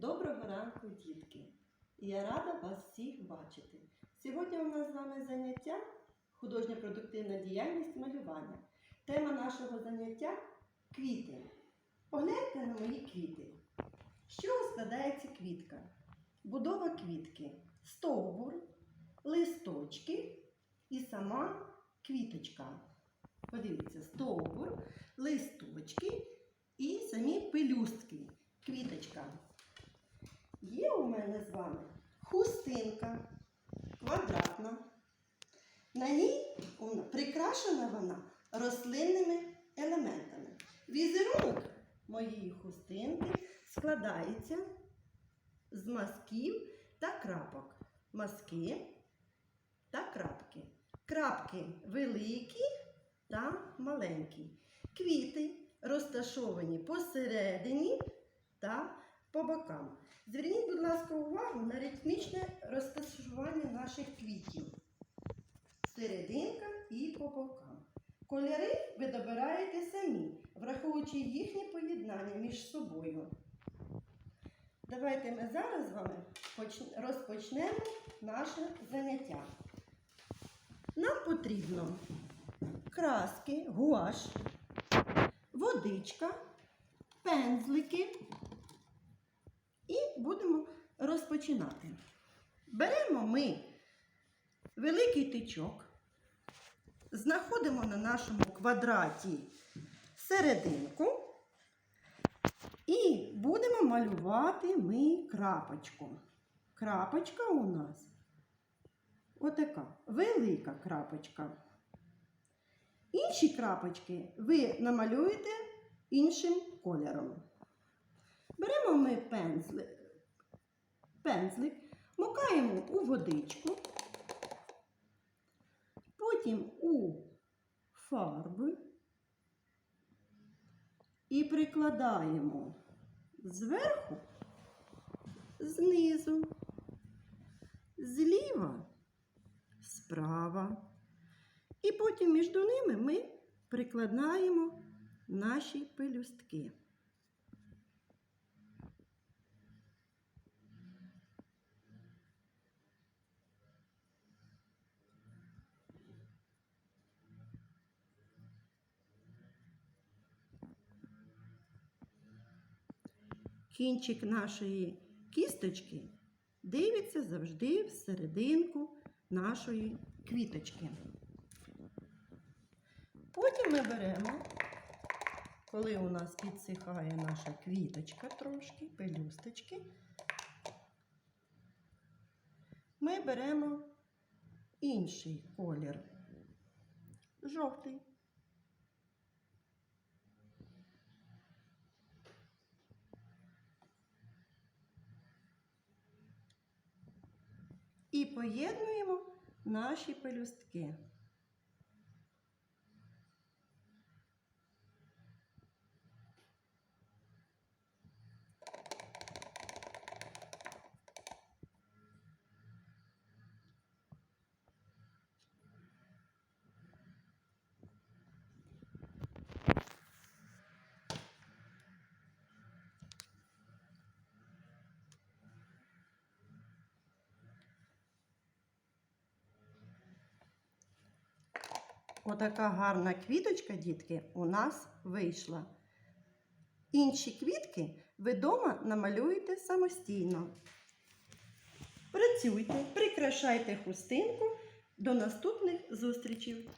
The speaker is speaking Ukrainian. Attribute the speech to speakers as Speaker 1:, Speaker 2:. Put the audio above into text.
Speaker 1: Доброго ранку, дітки! Я рада вас всіх бачити. Сьогодні у нас з вами заняття художньо-продуктивна діяльність малювання. Тема нашого заняття квіти. Погляньте на мої квіти. Чого складається квітка? Будова квітки, стовбур, листочки і сама квіточка. Подивіться, стовбур, листочки і самі пелюстки. Квіточка. Є у мене з вами хустинка квадратна. На ній прикрашена вона рослинними елементами. Візерунок моєї хустинки складається з мазків та крапок. Мазки та крапки. Крапки великі та маленькі. Квіти розташовані посередині та по бокам. Зверніть, будь ласка, увагу на ритмічне розташування наших квітів. Серединка і по бокам. Кольори ви добираєте самі, враховуючи їхнє поєднання між собою. Давайте ми зараз з вами розпочнемо наше заняття. Нам потрібно краски, гуаш, водичка, пензлики і будемо розпочинати. Беремо ми великий тичок, знаходимо на нашому квадраті серединку і будемо малювати ми крапочку. Крапочка у нас отака велика крапочка. Інші крапочки ви намалюєте іншим кольором. Беремо ми пензли, пензлик, мокаємо у водичку, потім у фарби і прикладаємо зверху, знизу, зліва, справа. І потім між ними ми прикладаємо наші пелюстки. Кінчик нашої кісточки дивиться завжди в серединку нашої квіточки. Потім ми беремо, коли у нас підсихає наша квіточка трошки, пелюсточки, ми беремо інший колір. Жовтий. І поєднуємо наші пелюстки. Отака гарна квіточка, дітки, у нас вийшла. Інші квітки ви вдома намалюєте самостійно. Працюйте, прикрашайте хустинку. До наступних зустрічей!